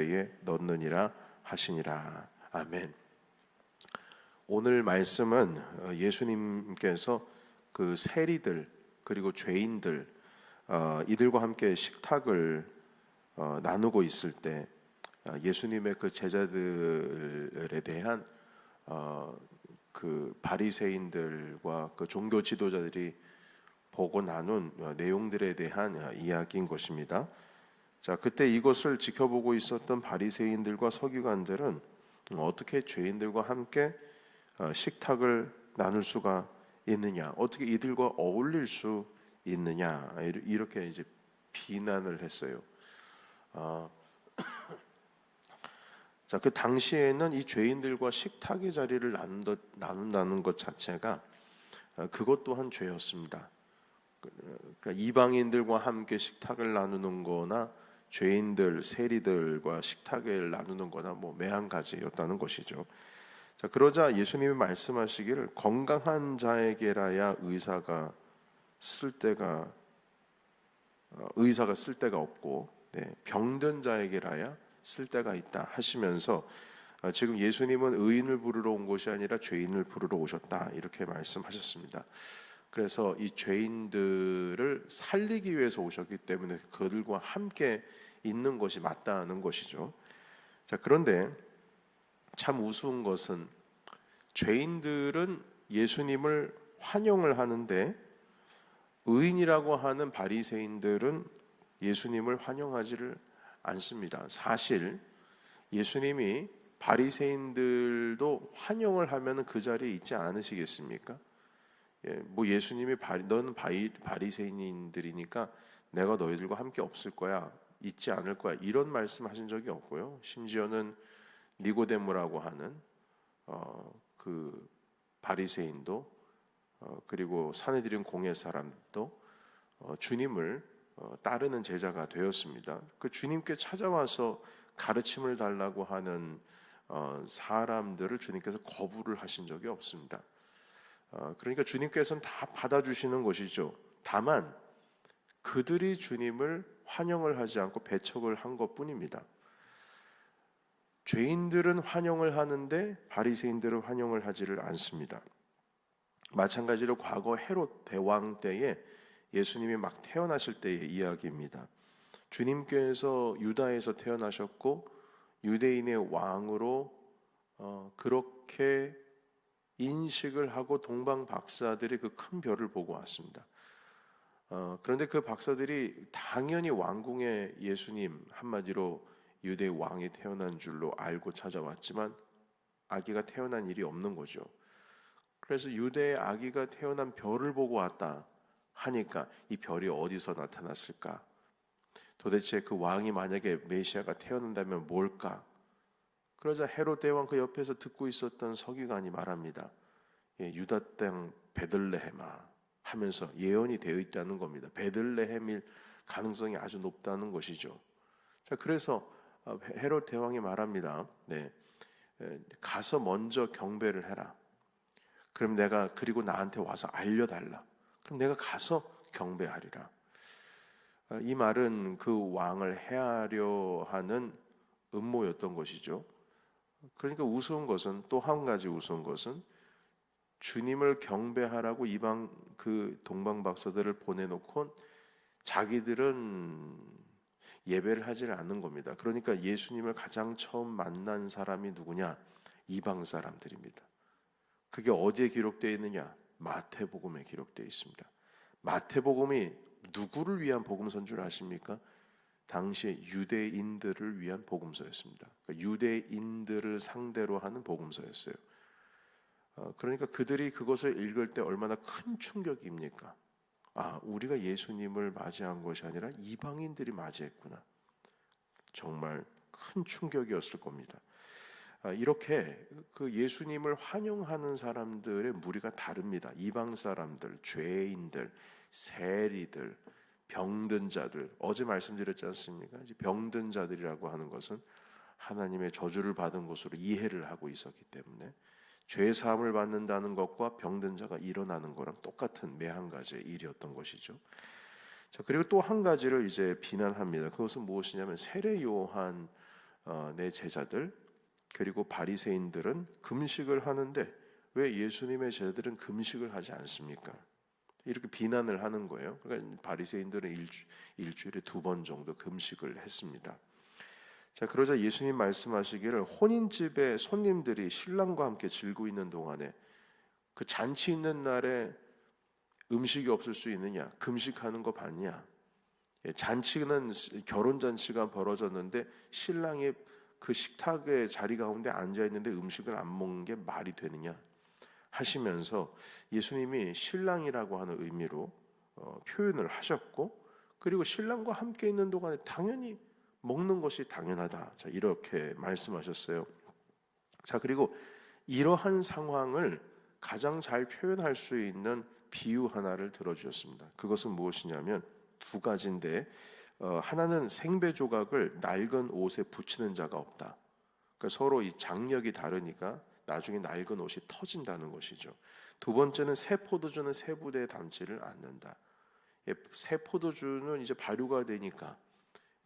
에 넣느니라 하시니라. 아멘. 오늘 말씀은 어, 예수님께서 그 세리들 그리고 죄인들 어, 이들과 함께 식탁을 어, 나누고 있을 때 예수님의 그 제자들에 대한 그 바리새인들과 그 종교 지도자들이 보고 나눈 내용들에 대한 이야기인 것입니다. 자, 그때 이것을 지켜보고 있었던 바리새인들과 서기관들은 어떻게 죄인들과 함께 어, 식탁을 나눌 수가 있느냐, 어떻게 이들과 어울릴 수 있느냐 이렇게 이제 비난을 했어요. 어, 자, 그 당시에는 이 죄인들과 식탁의 자리를 나눈다는 것 자체가 어, 그것 또한 죄였습니다. 그러니까 이방인들과 함께 식탁을 나누는 거나 죄인들, 세리들과 식탁을 나누는 거나 뭐 매한가지였다는 것이죠. 자, 그러자 예수님이 말씀하시기를 건강한 자에게라야 의사가 쓸 때가 어, 의사가 쓸 데가 없고 네, 병든 자에게라야 쓸 데가 있다 하시면서 어, 지금 예수님은 의인을 부르러 온 것이 아니라 죄인을 부르러 오셨다 이렇게 말씀하셨습니다. 그래서 이 죄인들을 살리기 위해서 오셨기 때문에 그들과 함께 있는 것이 맞다는 것이죠. 자, 그런데 참 우스운 것은 죄인들은 예수님을 환영을 하는데 의인이라고 하는 바리새인들은 예수님을 환영하지를 않습니다. 사실 예수님이 바리새인들도 환영을 하면 그 자리에 있지 않으시겠습니까? 예, 뭐 예수님이 바리, 너는 바리, 바리새인들이니까 내가 너희들과 함께 없을 거야. 있지 않을 거야. 이런 말씀하신 적이 없고요. 심지어는 니고데모라고 하는 어, 그 바리새인도 어, 그리고 사내들인 공예 사람도 어, 주님을 어, 따르는 제자가 되었습니다. 그 주님께 찾아와서 가르침을 달라고 하는 어, 사람들을 주님께서 거부를 하신 적이 없습니다. 어, 그러니까 주님께서는 다 받아주시는 것이죠. 다만 그들이 주님을 환영을 하지 않고 배척을 한 것뿐입니다. 죄인들은 환영을 하는데 바리새인들은 환영을 하지를 않습니다. 마찬가지로 과거 헤롯 대왕 때에 예수님이 막 태어나실 때의 이야기입니다. 주님께서 유다에서 태어나셨고 유대인의 왕으로 어, 그렇게 인식을 하고 동방 박사들이 그 큰 별을 보고 왔습니다. 어, 그런데 그 박사들이 당연히 왕궁에 예수님 한마디로 유대 왕이 태어난 줄로 알고 찾아왔지만 아기가 태어난 일이 없는 거죠. 그래서 유대의 아기가 태어난 별을 보고 왔다 하니까 이 별이 어디서 나타났을까? 도대체 그 왕이 만약에 메시아가 태어난다면 뭘까? 그러자 헤롯 대왕 그 옆에서 듣고 있었던 서기관이 말합니다. 예, 유다 땅 베들레헴아 하면서 예언이 되어 있다는 겁니다. 베들레헴일 가능성이 아주 높다는 것이죠. 자, 그래서 어, 헤롯 대왕이 말합니다. 네. 가서 먼저 경배를 해라. 그럼 내가 그리고 나한테 와서 알려달라. 그럼 내가 가서 경배하리라. 어, 이 말은 그 왕을 해하려 하는 음모였던 것이죠. 그러니까 우스운 것은 또 한 가지 우스운 것은 주님을 경배하라고 이방 그 동방 박사들을 보내놓고 자기들은 예배를 하지 않는 겁니다. 그러니까 예수님을 가장 처음 만난 사람이 누구냐? 이방 사람들입니다. 그게 어디에 기록되어 있느냐? 마태복음에 기록되어 있습니다. 마태복음이 누구를 위한 복음서인 줄 아십니까? 당시에 유대인들을 위한 복음서였습니다. 그러니까 유대인들을 상대로 하는 복음서였어요. 어, 그러니까 그들이 그것을 읽을 때 얼마나 큰 충격입니까? 아, 우리가 예수님을 맞이한 것이 아니라 이방인들이 맞이했구나. 정말 큰 충격이었을 겁니다. 아, 이렇게 그 예수님을 환영하는 사람들의 무리가 다릅니다. 이방 사람들, 죄인들, 세리들, 병든 자들. 어제 말씀드렸지 않습니까? 병든 자들이라고 하는 것은 하나님의 저주를 받은 것으로 이해를 하고 있었기 때문에 죄 사함을 받는다는 것과 병든 자가 일어나는 거랑 똑같은 매한 가지의 일이었던 것이죠. 자, 그리고 또 한 가지를 이제 비난합니다. 그것은 무엇이냐면 세례 요한 어, 내 제자들 그리고 바리새인들은 금식을 하는데 왜 예수님의 제자들은 금식을 하지 않습니까? 이렇게 비난을 하는 거예요. 그러니까 바리새인들은 일주, 일주일에 두 번 정도 금식을 했습니다. 자 그러자 예수님 말씀하시기를 혼인집에 손님들이 신랑과 함께 즐고 있는 동안에 그 잔치 있는 날에 음식이 없을 수 있느냐? 금식하는 거 봤냐? 예, 잔치는 결혼 잔치가 벌어졌는데 신랑이 그 식탁의 자리 가운데 앉아 있는데 음식을 안 먹는 게 말이 되느냐 하시면서 예수님이 신랑이라고 하는 의미로 어, 표현을 하셨고 그리고 신랑과 함께 있는 동안에 당연히 먹는 것이 당연하다. 자 이렇게 말씀하셨어요. 자 그리고 이러한 상황을 가장 잘 표현할 수 있는 비유 하나를 들어주셨습니다. 그것은 무엇이냐면 두 가지인데 어, 하나는 생배 조각을 낡은 옷에 붙이는 자가 없다. 그러니까 서로 이 장력이 다르니까 나중에 낡은 옷이 터진다는 것이죠. 두 번째는 새 포도주는 새 부대에 담지를 않는다. 예, 새 포도주는 이제 발효가 되니까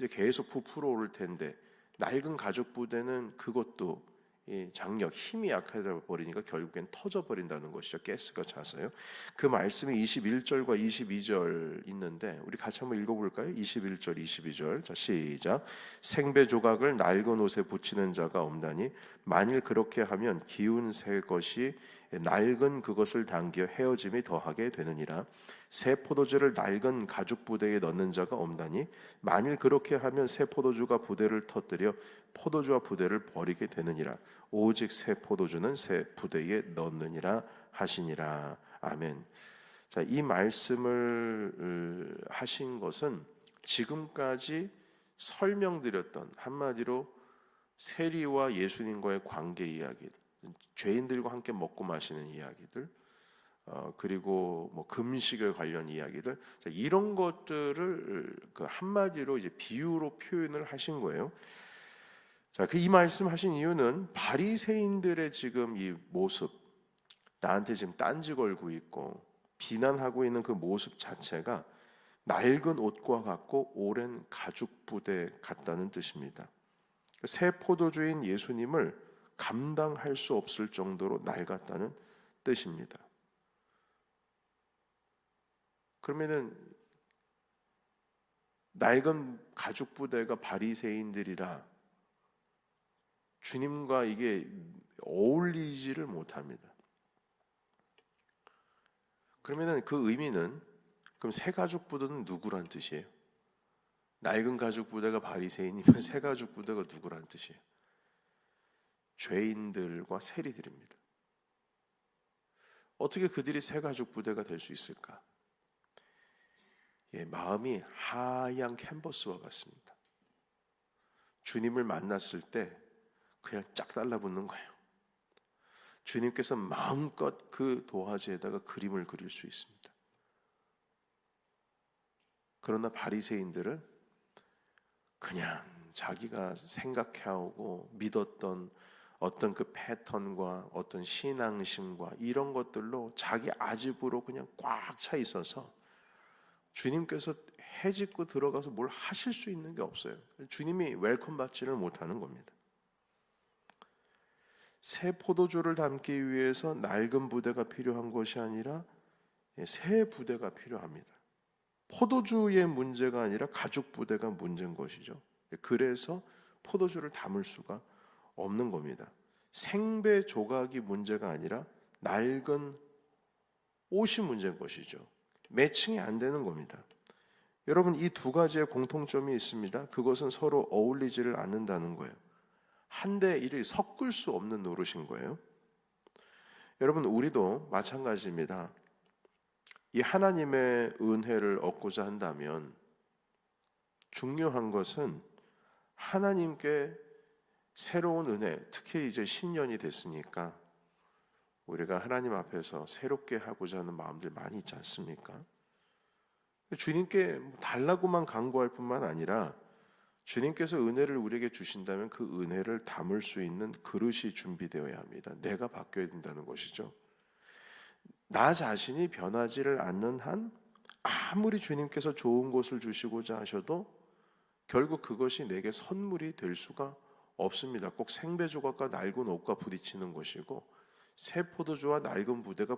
이제 계속 부풀어 오를 텐데 낡은 가죽 부대는 그것도 이 장력 힘이 약해져 버리니까 결국엔 터져 버린다는 것이죠. 가스가 차서요. 그 말씀이 21절과 22절 있는데 우리 같이 한번 읽어 볼까요? 21절 22절. 자, 시작. 생배 조각을 낡은 옷에 붙이는 자가 없나니 만일 그렇게 하면 기운 새 것이 낡은 그것을 당겨 헤어짐이 더하게 되느니라. 새 포도주를 낡은 가죽 부대에 넣는 자가 없나니 만일 그렇게 하면 새 포도주가 부대를 터뜨려 포도주와 부대를 버리게 되느니라. 오직 새 포도주는 새 부대에 넣느니라 하시니라. 아멘. 자, 이 말씀을 하신 것은 지금까지 설명드렸던 한마디로 세리와 예수님과의 관계 이야기, 죄인들과 함께 먹고 마시는 이야기들, 어, 그리고 뭐 금식에 관련 이야기들 자, 이런 것들을 그 한마디로 이제 비유로 표현을 하신 거예요. 자, 그 이 말씀하신 이유는 바리새인들의 지금 이 모습, 나한테 지금 딴지 걸고 있고 비난하고 있는 그 모습 자체가 낡은 옷과 같고 오랜 가죽 부대 같다는 뜻입니다. 새 포도주인 예수님을 감당할 수 없을 정도로 낡았다는 뜻입니다. 그러면은 낡은 가죽 부대가 바리새인들이라 주님과 이게 어울리지를 못합니다. 그러면은 그 의미는 그럼 새 가죽 부대는 누구란 뜻이에요? 낡은 가죽 부대가 바리새인이면 새 가죽 부대가 누구란 뜻이에요? 죄인들과 세리들입니다. 어떻게 그들이 새 가죽 부대가 될 수 있을까? 예, 마음이 하얀 캔버스와 같습니다. 주님을 만났을 때 그냥 짝 달라붙는 거예요. 주님께서 마음껏 그 도화지에다가 그림을 그릴 수 있습니다. 그러나 바리새인들은 그냥 자기가 생각해오고 믿었던 어떤 그 패턴과 어떤 신앙심과 이런 것들로 자기 아집으로 그냥 꽉 차 있어서 주님께서 해짓고 들어가서 뭘 하실 수 있는 게 없어요. 주님이 웰컴 받지를 못하는 겁니다. 새 포도주를 담기 위해서 낡은 부대가 필요한 것이 아니라 예, 새 부대가 필요합니다. 포도주의 문제가 아니라 가죽 부대가 문제인 것이죠. 그래서 포도주를 담을 수가 없는 겁니다. 생배 조각이 문제가 아니라 낡은 옷이 문제인 것이죠. 매칭이 안 되는 겁니다. 여러분 이 두 가지의 공통점이 있습니다. 그것은 서로 어울리지를 않는다는 거예요. 한대 일이 섞을 수 없는 노릇인 거예요. 여러분 우리도 마찬가지입니다. 이 하나님의 은혜를 얻고자 한다면 중요한 것은 하나님께 새로운 은혜, 특히 이제 신년이 됐으니까 우리가 하나님 앞에서 새롭게 하고자 하는 마음들 많이 있지 않습니까? 주님께 뭐 달라고만 간구할 뿐만 아니라 주님께서 은혜를 우리에게 주신다면 그 은혜를 담을 수 있는 그릇이 준비되어야 합니다. 내가 바뀌어야 된다는 것이죠. 나 자신이 변하지를 않는 한 아무리 주님께서 좋은 것을 주시고자 하셔도 결국 그것이 내게 선물이 될 수가 없습니다. 꼭 생배 조각과 낡은 옷과 부딪히는 것이고 새 포도주와 낡은 부대가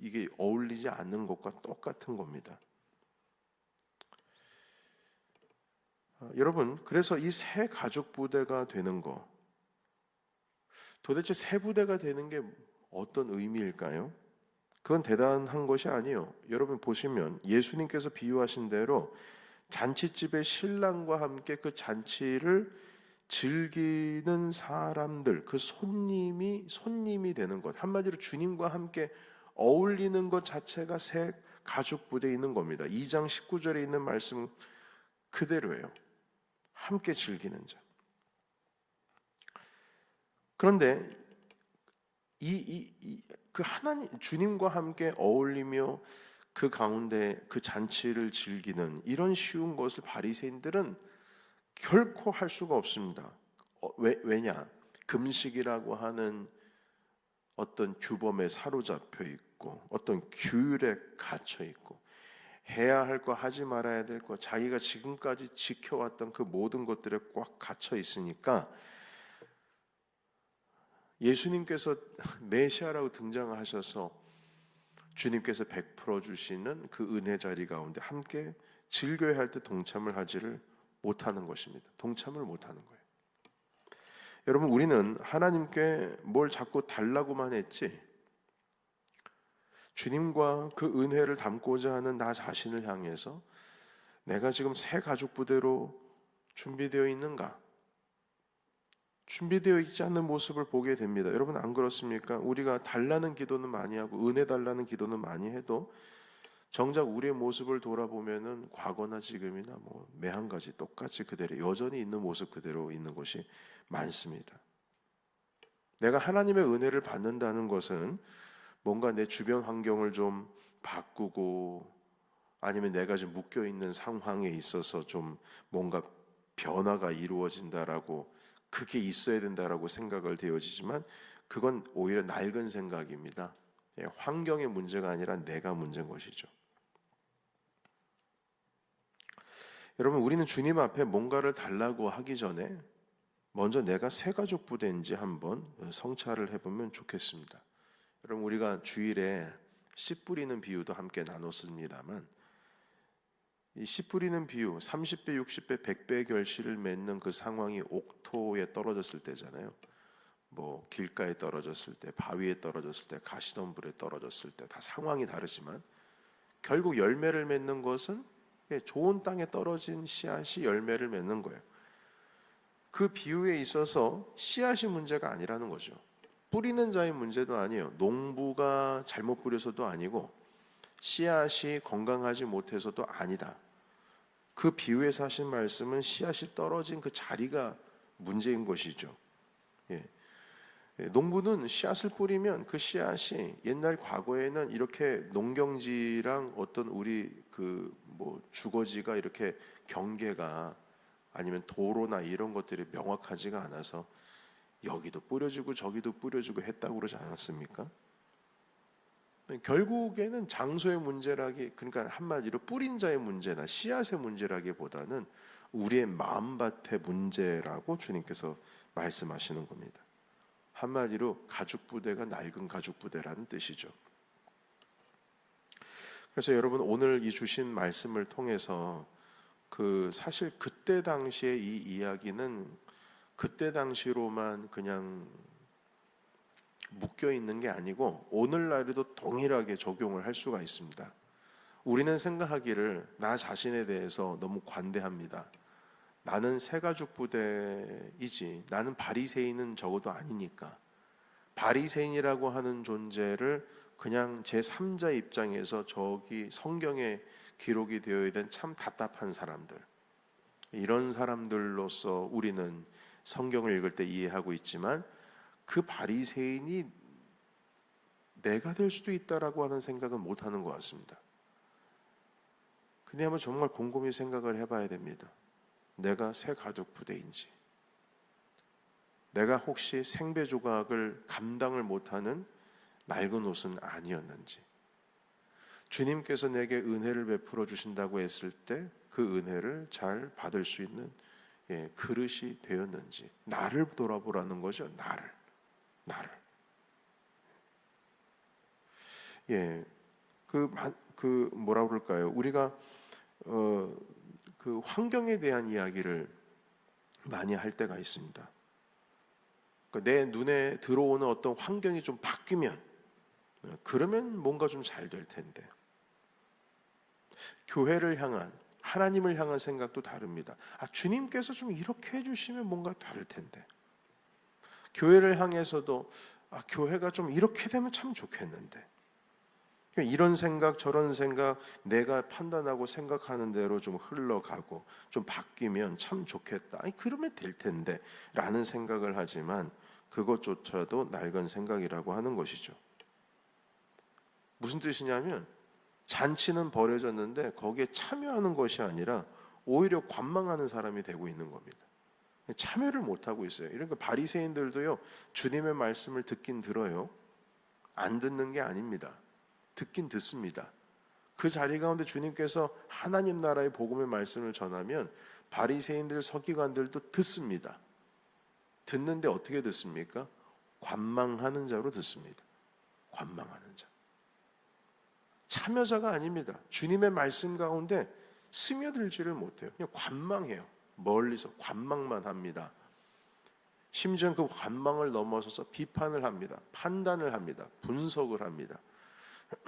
이게 어울리지 않는 것과 똑같은 겁니다. 아, 여러분, 그래서 이 새 가죽 부대가 되는 거 도대체 새 부대가 되는 게 어떤 의미일까요? 그건 대단한 것이 아니에요. 여러분 보시면 예수님께서 비유하신 대로 잔치집의 신랑과 함께 그 잔치를 즐기는 사람들, 그 손님이 손님이 되는 것. 한마디로 주님과 함께 어울리는 것 자체가 새 가죽 부대에 있는 겁니다. 2장 19절에 있는 말씀 그대로예요. 함께 즐기는 자. 그런데 이, 이, 이, 그 하나님, 주님과 함께 어울리며 그 가운데 그 잔치를 즐기는 이런 쉬운 것을 바리새인들은 결코 할 수가 없습니다. 어, 왜, 왜냐? 금식이라고 하는 어떤 규범에 사로잡혀 있고 어떤 규율에 갇혀 있고 해야 할 거 하지 말아야 될 거 자기가 지금까지 지켜왔던 그 모든 것들에 꽉 갇혀 있으니까 예수님께서 메시아라고 등장하셔서 주님께서 베풀어 주시는 그 은혜 자리 가운데 함께 즐겨야 할 때 동참을 하지를 못하는 것입니다. 동참을 못하는 거예요. 여러분 우리는 하나님께 뭘 자꾸 달라고만 했지 주님과 그 은혜를 담고자 하는 나 자신을 향해서 내가 지금 새 가죽 부대로 준비되어 있는가? 준비되어 있지 않는 모습을 보게 됩니다. 여러분 안 그렇습니까? 우리가 달라는 기도는 많이 하고 은혜 달라는 기도는 많이 해도 정작 우리의 모습을 돌아보면은 과거나 지금이나 뭐 매한 가지 똑같이 그대로 여전히 있는 모습 그대로 있는 것이 많습니다. 내가 하나님의 은혜를 받는다는 것은 뭔가 내 주변 환경을 좀 바꾸고 아니면 내가 지금 묶여 있는 상황에 있어서 좀 뭔가 변화가 이루어진다라고 그게 있어야 된다라고 생각을 되어지지만 그건 오히려 낡은 생각입니다. 예, 환경의 문제가 아니라 내가 문제인 것이죠. 여러분, 우리는 주님 앞에 뭔가를 달라고 하기 전에 먼저 내가 새 가족 부대인지 한번 성찰을 해보면 좋겠습니다. 여러분, 우리가 주일에 씨 뿌리는 비유도 함께 나눴습니다만 이씨 뿌리는 비유 30배, 60배, 100배 결실을 맺는 그 상황이 옥토에 떨어졌을 때잖아요. 뭐 길가에 떨어졌을 때, 바위에 떨어졌을 때, 가시덤불에 떨어졌을 때 다 상황이 다르지만 결국 열매를 맺는 것은 좋은 땅에 떨어진 씨앗이 열매를 맺는 거예요. 그 비유에 있어서 씨앗이 문제가 아니라는 거죠. 뿌리는 자의 문제도 아니에요. 농부가 잘못 뿌려서도 아니고 씨앗이 건강하지 못해서도 아니다. 그 비유에서 하신 말씀은 씨앗이 떨어진 그 자리가 문제인 것이죠. 예. 예. 농부는 씨앗을 뿌리면 그 씨앗이 옛날 과거에는 이렇게 농경지랑 어떤 우리 그 뭐 주거지가 이렇게 경계가 아니면 도로나 이런 것들이 명확하지가 않아서 여기도 뿌려주고 저기도 뿌려주고 했다고 그러지 않았습니까? 결국에는 장소의 문제라기 그러니까 한마디로 뿌린 자의 문제나 씨앗의 문제라기보다는 우리의 마음밭의 문제라고 주님께서 말씀하시는 겁니다. 한마디로 가죽 부대가 낡은 가죽 부대라는 뜻이죠. 그래서 여러분 오늘 이 주신 말씀을 통해서 그 사실 그때 당시에 이 이야기는 그때 당시로만 그냥 묶여 있는 게 아니고 오늘날에도 동일하게 적용을 할 수가 있습니다. 우리는 생각하기를 나 자신에 대해서 너무 관대합니다. 나는 새가죽 부대이지. 나는 바리새인은 적어도 아니니까. 바리새인이라고 하는 존재를 그냥 제 3자 입장에서 저기 성경에 기록이 되어 있는 참 답답한 사람들. 이런 사람들로서 우리는 성경을 읽을 때 이해하고 있지만 그 바리새인이 내가 될 수도 있다라고 하는 생각은 못 하는 것 같습니다. 근데 한번 정말 곰곰이 생각을 해봐야 됩니다. 내가 새 가족 부대인지, 내가 혹시 생배 조각을 감당을 못하는 낡은 옷은 아니었는지, 주님께서 내게 은혜를 베풀어 주신다고 했을 때 그 은혜를 잘 받을 수 있는 예, 그릇이 되었는지 나를 돌아보라는 거죠. 나를 나를 예, 그, 만- 그 뭐라 그럴까요? 우리가 어, 그 환경에 대한 이야기를 많이 할 때가 있습니다. 그러니까 내 눈에 들어오는 어떤 환경이 좀 바뀌면 어, 그러면 뭔가 좀 잘 될 텐데 교회를 향한 하나님을 향한 생각도 다릅니다. 아 주님께서 좀 이렇게 해주시면 뭔가 다를 텐데 교회를 향해서도 아 교회가 좀 이렇게 되면 참 좋겠는데 그러니까 이런 생각 저런 생각 내가 판단하고 생각하는 대로 좀 흘러가고 좀 바뀌면 참 좋겠다. 아니 그러면 될 텐데라는 생각을 하지만 그것조차도 낡은 생각이라고 하는 것이죠. 무슨 뜻이냐면 잔치는 버려졌는데 거기에 참여하는 것이 아니라 오히려 관망하는 사람이 되고 있는 겁니다. 참여를 못 하고 있어요. 이러니까 바리새인들도요 주님의 말씀을 듣긴 들어요. 안 듣는 게 아닙니다. 듣긴 듣습니다. 그 자리 가운데 주님께서 하나님 나라의 복음의 말씀을 전하면 바리새인들 서기관들도 듣습니다. 듣는데 어떻게 듣습니까? 관망하는 자로 듣습니다. 관망하는 자. 참여자가 아닙니다. 주님의 말씀 가운데 스며들지를 못해요. 그냥 관망해요. 멀리서 관망만 합니다. 심지어 그 관망을 넘어서서 비판을 합니다. 판단을 합니다. 분석을 합니다.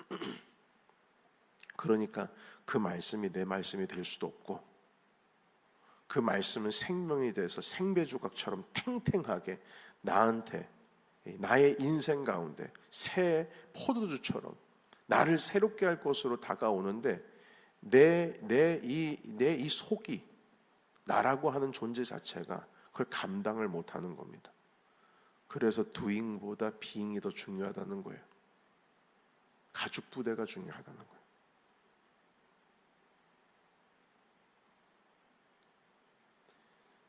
그러니까 그 말씀이 내 말씀이 될 수도 없고 그 말씀은 생명이 돼서 생배조각처럼 탱탱하게 나한테 나의 인생 가운데 새 포도주처럼 나를 새롭게 할 것으로 다가오는데 내 내 이 내 이 속이 나라고 하는 존재 자체가 그걸 감당을 못 하는 겁니다. 그래서 두잉보다 빙이 더 중요하다는 거예요. 가죽 부대가 중요하다는 거예요.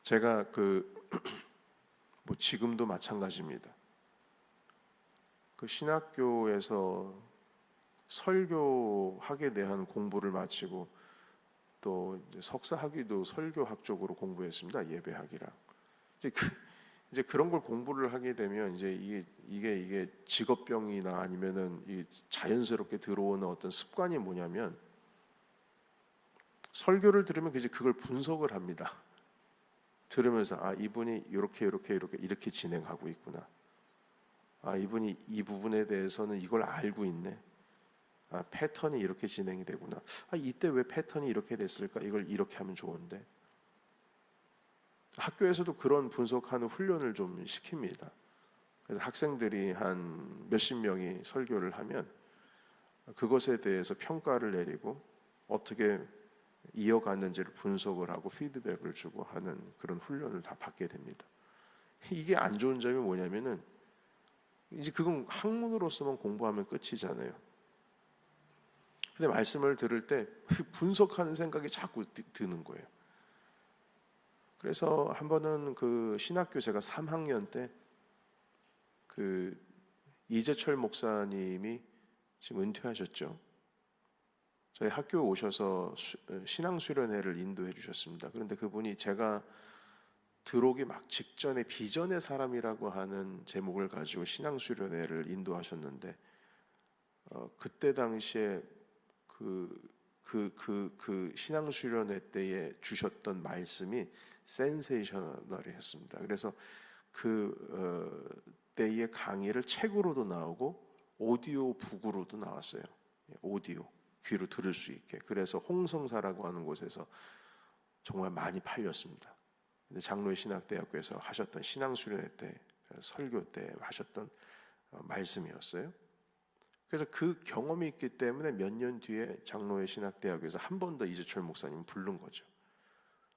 제가 그 뭐 지금도 마찬가지입니다. 그 신학교에서 설교학에 대한 공부를 마치고 또 석사학위도 설교학 쪽으로 공부했습니다. 예배학이랑 그 이제 그런 걸 공부를 하게 되면 이제 이게 이게 이게 직업병이나 아니면은 이 자연스럽게 들어오는 어떤 습관이 뭐냐면 설교를 들으면 이제 그걸 분석을 합니다. 들으면서 아 이분이 이렇게 이렇게 이렇게 이렇게 진행하고 있구나. 아 이분이 이 부분에 대해서는 이걸 알고 있네. 아 패턴이 이렇게 진행이 되구나. 아 이때 왜 패턴이 이렇게 됐을까? 이걸 이렇게 하면 좋은데. 학교에서도 그런 분석하는 훈련을 좀 시킵니다. 그래서 학생들이 한 몇십 명이 설교를 하면 그것에 대해서 평가를 내리고 어떻게 이어갔는지를 분석을 하고 피드백을 주고 하는 그런 훈련을 다 받게 됩니다. 이게 안 좋은 점이 뭐냐면은 이제 그건 학문으로서만 공부하면 끝이잖아요. 근데 말씀을 들을 때 분석하는 생각이 자꾸 드- 드는 거예요. 그래서 한 번은 그 신학교 제가 3학년 때 그 이재철 목사님이 지금 은퇴하셨죠. 저희 학교에 오셔서 수- 신앙 수련회를 인도해 주셨습니다. 그런데 그분이 제가 들어오기 막 직전에 비전의 사람이라고 하는 제목을 가지고 신앙 수련회를 인도하셨는데 어, 그때 당시에 그 그 그 그 신앙 수련회 때에 주셨던 말씀이 센세이셔널했습니다. 그래서 그 어, 때의 강의를 책으로도 나오고 오디오 북으로도 나왔어요. 예, 오디오 귀로 들을 수 있게. 그래서 홍성사라고 하는 곳에서 정말 많이 팔렸습니다. 장로의 신학대학교에서 하셨던 신앙 수련회 때 설교 때 하셨던 어, 말씀이었어요. 그래서 그 경험이 있기 때문에 몇 년 뒤에 장로의 신학대학교에서 한 번 더 이재철 목사님 부른 거죠.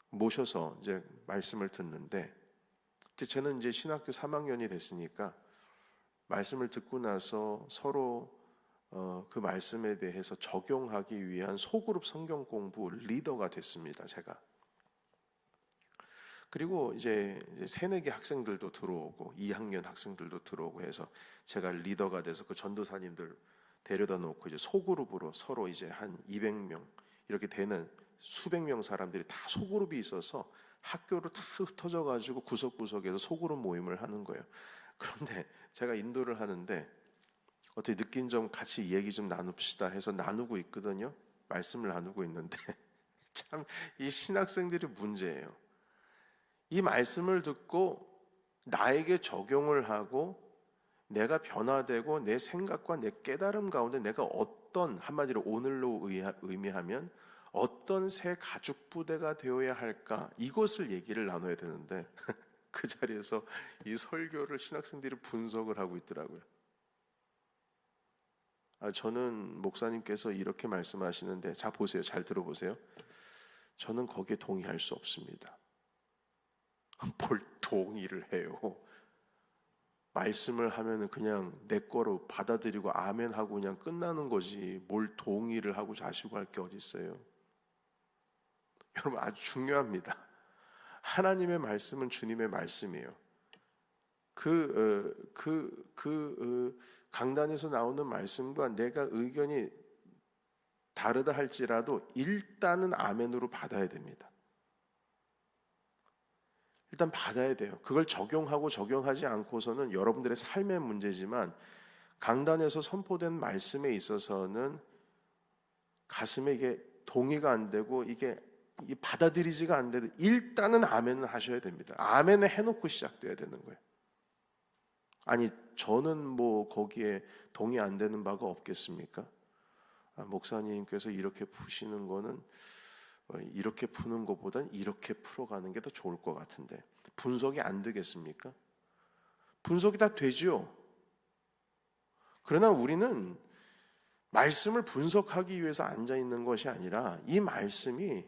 모셔서 이제 말씀을 듣는데 저는 이제 신학교 3학년이 됐으니까 말씀을 듣고 나서 서로 어, 그 말씀에 대해서 적용하기 위한 소그룹 성경 공부 리더가 됐습니다. 제가. 그리고 이제 이제 새내기 학생들도 들어오고 2학년 학생들도 들어오고 해서 제가 리더가 돼서 그 전도사님들 데려다 놓고 이제 소그룹으로 서로 이제 한 200명 이렇게 되는 수백 명 사람들이 다 소그룹이 있어서 학교로 다 흩어져 가지고 구석구석에서 소그룹 모임을 하는 거예요. 그런데 제가 인도를 하는데 어떻게 느낀 점 같이 얘기 좀 나눕시다 해서 나누고 있거든요. 말씀을 나누고 있는데 참 이 신학생들이 문제예요. 이 말씀을 듣고 나에게 적용을 하고 내가 변화되고 내 생각과 내 깨달음 가운데 내가 어떤 한마디로 오늘로 의미하면 어떤 새 가죽 부대가 되어야 할까 이것을 얘기를 나눠야 되는데 그 자리에서 이 설교를 신학생들이 분석을 하고 있더라고요. 아, 저는 목사님께서 이렇게 말씀하시는데 자 보세요. 잘 들어보세요. 저는 거기에 동의할 수 없습니다. 뭘 동의를 해요? 말씀을 하면은 그냥 내 거로 받아들이고 아멘 하고 그냥 끝나는 거지. 뭘 동의를 하고 자시고 할 게 어디 있어요? 여러분 아주 중요합니다. 하나님의 말씀은 주님의 말씀이에요. 그, 어, 그, 그, 어, 강단에서 나오는 말씀과 내가 의견이 다르다 할지라도 일단은 아멘으로 받아야 됩니다. 일단 받아야 돼요. 그걸 적용하고 적용하지 않고서는 여러분들의 삶의 문제지만 강단에서 선포된 말씀에 있어서는 가슴에 이게 동의가 안 되고 이게 받아들이지가 안 되도 일단은 아멘을 하셔야 됩니다. 아멘을 해놓고 시작돼야 되는 거예요. 아니 저는 뭐 거기에 동의 안 되는 바가 없겠습니까? 아, 목사님께서 이렇게 푸시는 거는 어, 이렇게 푸는 것보단 이렇게 풀어가는 게 더 좋을 것 같은데 분석이 안 되겠습니까? 분석이 다 되지요. 그러나 우리는 말씀을 분석하기 위해서 앉아 있는 것이 아니라 이 말씀이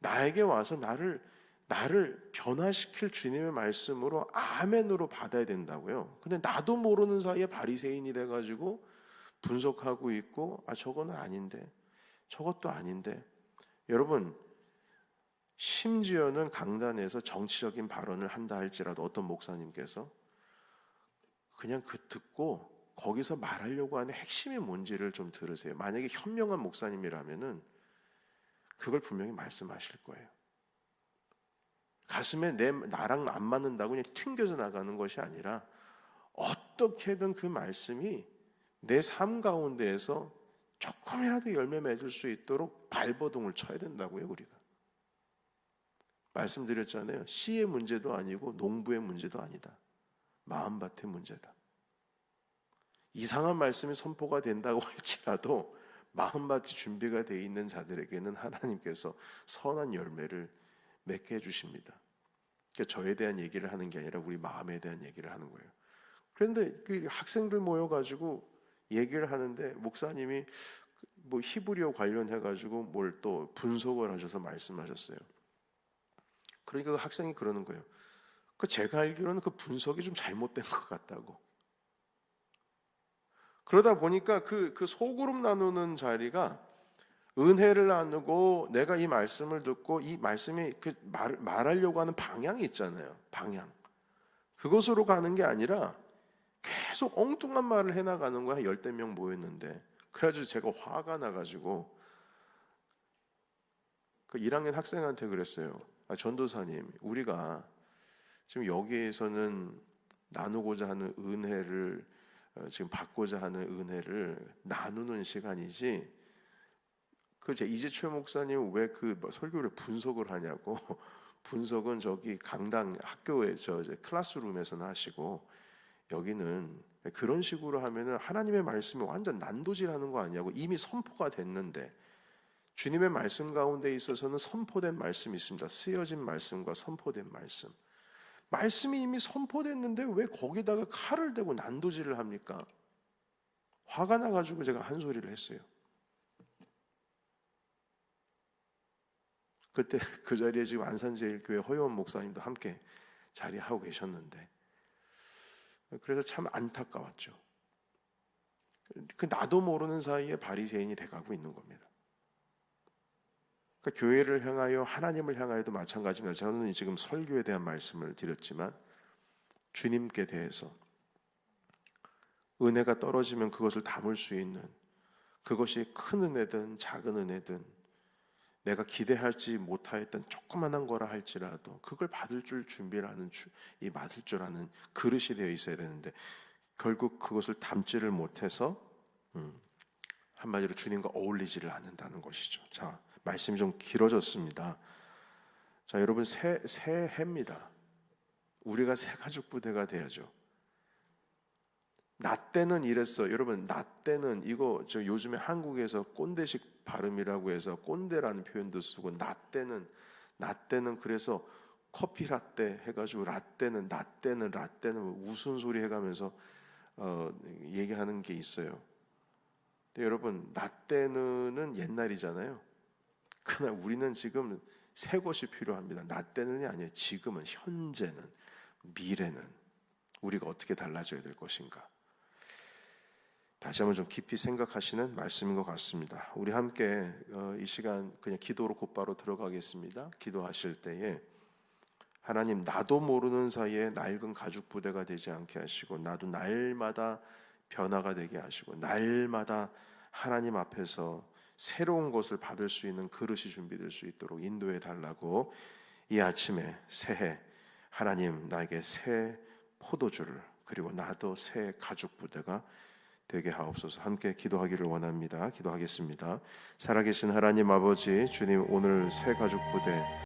나에게 와서 나를 나를 변화시킬 주님의 말씀으로 아멘으로 받아야 된다고요. 근데 나도 모르는 사이에 바리새인이 돼 가지고 분석하고 있고 아 저거는 아닌데 저것도 아닌데 여러분 심지어는 강단에서 정치적인 발언을 한다 할지라도 어떤 목사님께서 그냥 그 듣고 거기서 말하려고 하는 핵심이 뭔지를 좀 들으세요. 만약에 현명한 목사님이라면은 그걸 분명히 말씀하실 거예요. 가슴에 내 나랑 안 맞는다고 그냥 튕겨져 나가는 것이 아니라 어떻게든 그 말씀이 내 삶 가운데에서 조금이라도 열매 맺을 수 있도록 발버둥을 쳐야 된다고요, 우리가. 말씀드렸잖아요. 씨의 문제도 아니고 농부의 문제도 아니다. 마음밭의 문제다. 이상한 말씀이 선포가 된다고 할지라도 마음밭이 준비가 되어 있는 자들에게는 하나님께서 선한 열매를 맺게 해주십니다. 그러니까 저에 대한 얘기를 하는 게 아니라 우리 마음에 대한 얘기를 하는 거예요. 그런데 그 학생들 모여가지고 얘기를 하는데 목사님이 뭐 히브리어 관련해 가지고 뭘 또 분석을 하셔서 말씀하셨어요. 그러니까 그 학생이 그러는 거예요. 그 제가 알기로는 그 분석이 좀 잘못된 것 같다고. 그러다 보니까 그, 그 소그룹 나누는 자리가 은혜를 나누고 내가 이 말씀을 듣고 이 말씀이 그 말, 말하려고 하는 방향이 있잖아요. 방향. 그것으로 가는 게 아니라 계속 엉뚱한 말을 해나가는 거야. 열댓 명 모였는데. 그래가지고 제가 화가 나가지고 그 1학년 학생한테 그랬어요. 아, 전도사님, 우리가 지금 여기에서는 나누고자 하는 은혜를 어, 지금 받고자 하는 은혜를 나누는 시간이지. 그 이재철 목사님 왜그뭐 설교를 분석을 하냐고. 분석은 저기 강당 학교에 저 클래스룸에서는 하시고 여기는 그런 식으로 하면은 하나님의 말씀이 완전 난도질하는 거 아니냐고 이미 선포가 됐는데 주님의 말씀 가운데 있어서는 선포된 말씀이 있습니다. 쓰여진 말씀과 선포된 말씀. 말씀이 이미 선포됐는데 왜 거기다가 칼을 대고 난도질을 합니까? 화가 나가지고 제가 한 소리를 했어요. 그때 그 자리에 지금 안산제일교회 허여원 목사님도 함께 자리하고 계셨는데 그래서 참 안타까웠죠. 그 나도 모르는 사이에 바리새인이 돼가고 있는 겁니다. 그러니까 교회를 향하여 하나님을 향하여도 마찬가지입니다. 저는 지금 설교에 대한 말씀을 드렸지만 주님께 대해서 은혜가 떨어지면 그것을 담을 수 있는 그것이 큰 은혜든 작은 은혜든 내가 기대하지 못하였던 조그만한 거라 할지라도 그걸 받을 줄 준비를 하는 주- 이 받을 줄 아는 그릇이 되어 있어야 되는데 결국 그것을 담지를 못해서 음, 한마디로 주님과 어울리지를 않는다는 것이죠. 자, 말씀이 좀 길어졌습니다. 자, 여러분 새 새 해입니다. 우리가 새 가족 부대가 돼야죠. 나 때는 이랬어. 여러분, 나 때는 이거 저 요즘에 한국에서 꼰대식 발음이라고 해서 꼰대라는 표현도 쓰고 나 때는 나 때는 그래서 커피 라떼 해가지고 라떼는 나 때는 라떼는 무슨 소리 해가면서 어, 얘기하는 게 있어요. 근데 여러분, 나 때는 옛날이잖아요. 그러나 우리는 지금 새 것이 필요합니다. 나 때는이 아니에요. 지금은 현재는 미래는 우리가 어떻게 달라져야 될 것인가? 다시 한번 좀 깊이 생각하시는 말씀인 것 같습니다. 우리 함께 어, 이 시간 그냥 기도로 곧바로 들어가겠습니다. 기도하실 때에 하나님 나도 모르는 사이에 낡은 가죽 부대가 되지 않게 하시고 나도 날마다 변화가 되게 하시고 날마다 하나님 앞에서 새로운 것을 받을 수 있는 그릇이 준비될 수 있도록 인도해 달라고 이 아침에 새해 하나님 나에게 새 포도주를 그리고 나도 새 가죽 부대가 되게 하옵소서 함께 기도하기를 원합니다. 기도하겠습니다. 살아계신 하나님 아버지 주님 오늘 새 가죽 부대